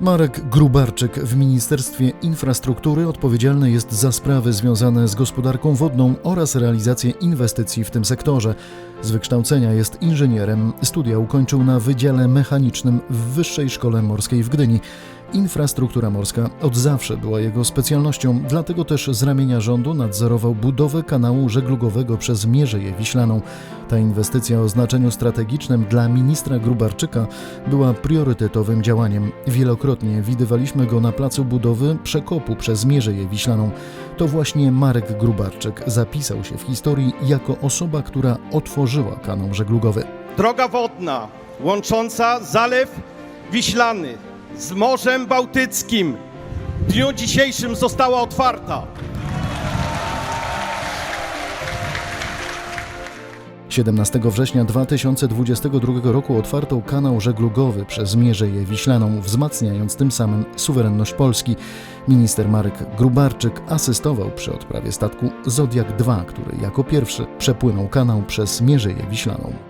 Marek Grubarczyk w Ministerstwie Infrastruktury odpowiedzialny jest za sprawy związane z gospodarką wodną oraz realizację inwestycji w tym sektorze. Z wykształcenia jest inżynierem, studia ukończył na Wydziale Mechanicznym w Wyższej Szkole Morskiej w Gdyni. Infrastruktura morska od zawsze była jego specjalnością, dlatego też z ramienia rządu nadzorował budowę kanału żeglugowego przez Mierzeję Wiślaną. Ta inwestycja o znaczeniu strategicznym dla ministra Grubarczyka była priorytetowym działaniem. Wielokrotnie widywaliśmy go na placu budowy przekopu przez Mierzeję Wiślaną. To właśnie Marek Grubarczyk zapisał się w historii jako osoba, która otworzyła kanał żeglugowy. Droga wodna łącząca Zalew Wiślany z Morzem Bałtyckim w dniu dzisiejszym została otwarta. 17 września 2022 roku otwarto kanał żeglugowy przez Mierzeję Wiślaną, wzmacniając tym samym suwerenność Polski. Minister Marek Grubarczyk asystował przy odprawie statku Zodiak II, który jako pierwszy przepłynął kanał przez Mierzeję Wiślaną.